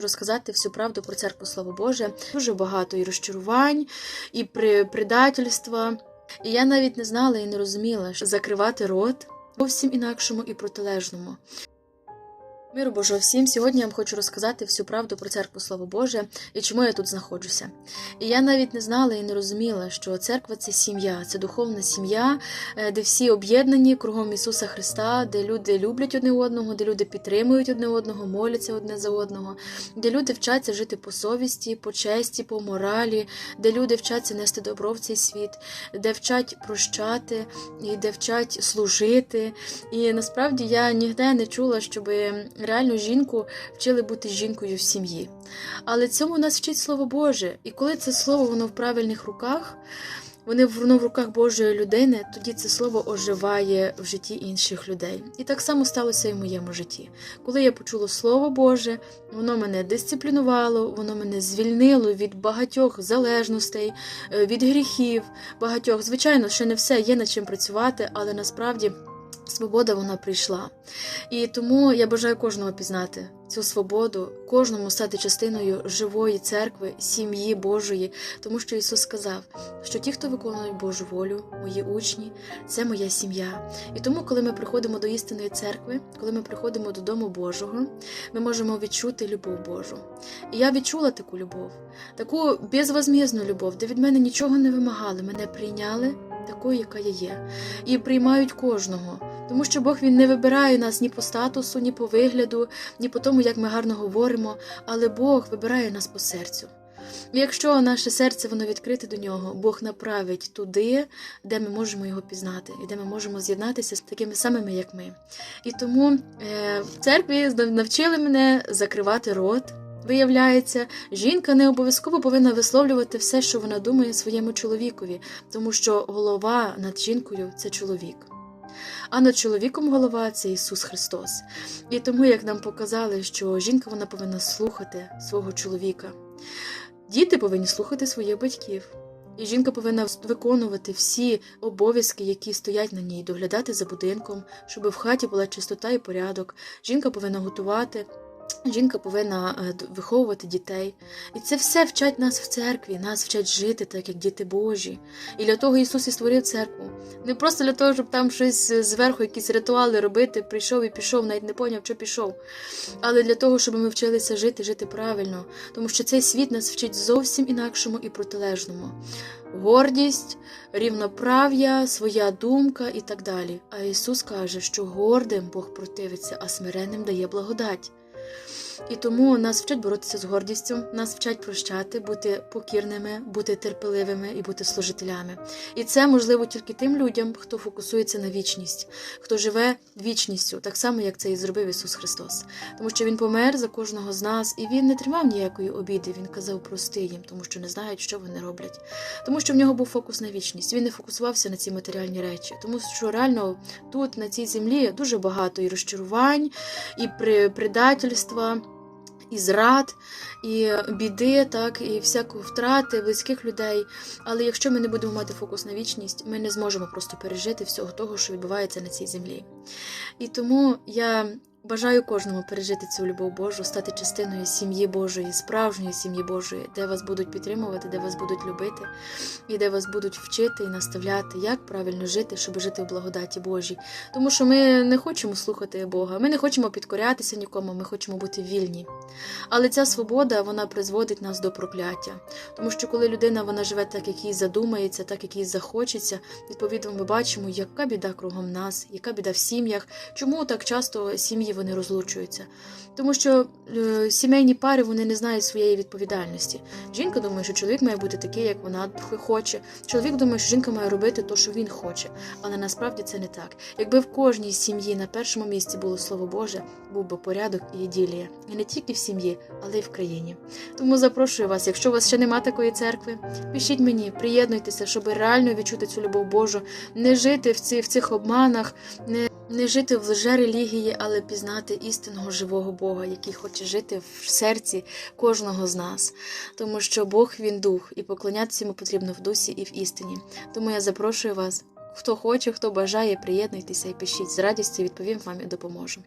Розказати всю правду про церкву Слово Боже. Дуже багато і розчарувань, і при- предательства. І я навіть не знала і не розуміла, що закривати рот зовсім інакшому і протилежному. Миру Божого всім! Сьогодні я вам хочу розказати всю правду про церкву Слово Боже і чому я тут знаходжуся. І я навіть не знала і не розуміла, що церква це сім'я, це духовна сім'я, е, де всі об'єднані кругом Ісуса Христа, де люди люблять одне одного, де люди підтримують одне одного, моляться одне за одного, де люди вчаться жити по совісті, по честі, по моралі, де люди вчаться нести добро в цей світ, де вчать прощати, і де вчать служити. І насправді я ніде не чула, щоб реально жінку вчили бути жінкою в сім'ї. Але цьому нас вчить Слово Боже. І коли це слово воно в правильних руках, вони воно в руках Божої людини, тоді це слово оживає в житті інших людей. І так само сталося і в моєму житті. Коли я почула Слово Боже, воно мене дисциплінувало, воно мене звільнило від багатьох залежностей, е, від гріхів, багатьох. Звичайно, ще не все є над чим працювати, але насправді. Свобода вона прийшла. І тому я бажаю кожного пізнати цю свободу, кожному стати частиною живої церкви, сім'ї Божої, тому що Ісус сказав, що ті, хто виконують Божу волю, мої учні, це моя сім'я. І тому, коли ми приходимо до істинної церкви, коли ми приходимо до Дому Божого, ми можемо відчути любов Божу. І я відчула таку любов, таку безвозмізну любов, де від мене нічого не вимагали, мене прийняли такою, яка я є, і приймають кожного. Тому що Бог він не вибирає нас ні по статусу, ні по вигляду, ні по тому, як ми гарно говоримо, але Бог вибирає нас по серцю. І якщо наше серце воно відкрите до нього, Бог направить туди, де ми можемо його пізнати, і де ми можемо з'єднатися з такими самими, як ми. І тому е, в церкві навчили мене закривати рот. Виявляється, жінка не обов'язково повинна висловлювати все, що вона думає своєму чоловікові, тому що голова над жінкою це чоловік. А над чоловіком голова це Ісус Христос. І тому, як нам показали, що жінка вона повинна слухати свого чоловіка, діти повинні слухати своїх батьків. І жінка повинна виконувати всі обов'язки, які стоять на ній, доглядати за будинком, щоб в хаті була чистота і порядок. Жінка повинна готувати. Жінка повинна е, виховувати дітей. І це все вчать нас в церкві, нас вчать жити так, як діти Божі. І для того Ісус і створив церкву. Не просто для того, щоб там щось е, зверху, якісь ритуали робити, прийшов і пішов, навіть не поняв, що пішов. Але для того, щоб ми вчилися жити, жити правильно. Тому що цей світ нас вчить зовсім інакшому і протилежному. Гордість, рівноправ'я, своя думка і так далі. А Ісус каже, що гордим Бог противиться, а смиренним дає благодать. І тому нас вчать боротися з гордістю, нас вчать прощати, бути покірними, бути терпеливими і бути служителями. І це можливо тільки тим людям, хто фокусується на вічність, хто живе вічністю, так само, як це і зробив Ісус Христос. Тому що Він помер за кожного з нас, і Він не тримав ніякої обіди. Він казав прости їм, тому що не знають, що вони роблять. Тому що в нього був фокус на вічність. Він не фокусувався на ці матеріальні речі, тому що реально тут, на цій землі, дуже багато і розчарувань, і при- предательства і зрад, і біди, так, і всякої втрати близьких людей. Але якщо ми не будемо мати фокус на вічність, ми не зможемо просто пережити всього того, що відбувається на цій землі. І тому я бажаю кожному пережити цю любов Божу, стати частиною сім'ї Божої, справжньої сім'ї Божої, де вас будуть підтримувати, де вас будуть любити, і де вас будуть вчити і наставляти, як правильно жити, щоб жити в благодаті Божій. Тому що ми не хочемо слухати Бога, ми не хочемо підкорятися нікому, ми хочемо бути вільні. Але ця свобода вона призводить нас до прокляття. Тому що коли людина вона живе так, як їй задумається, так як їй захочеться, відповідно, ми бачимо, яка біда кругом нас, яка біда в сім'ях, чому так часто сім'ї вони розлучуються. Тому що е, сімейні пари вони не знають своєї відповідальності. Жінка думає, що чоловік має бути такий, як вона хоче. Чоловік думає, що жінка має робити те, що він хоче. Але насправді це не так. Якби в кожній сім'ї на першому місці було слово Боже, був би порядок і іділія. І не тільки в сім'ї, але й в країні. Тому запрошую вас, якщо у вас ще нема такої церкви, пишіть мені, приєднуйтеся, щоб реально відчути цю любов Божу, не жити в, ці, в цих обманах, не, не жити в лже-релігії, але пізнати істинного живого Бога, який хоче жити в серці кожного з нас. Тому що Бог він дух, і поклонятися йому потрібно в дусі і в істині. Тому я запрошую вас. Хто хоче, хто бажає, приєднуйтеся і пишіть. З радістю відповім вам і допоможу.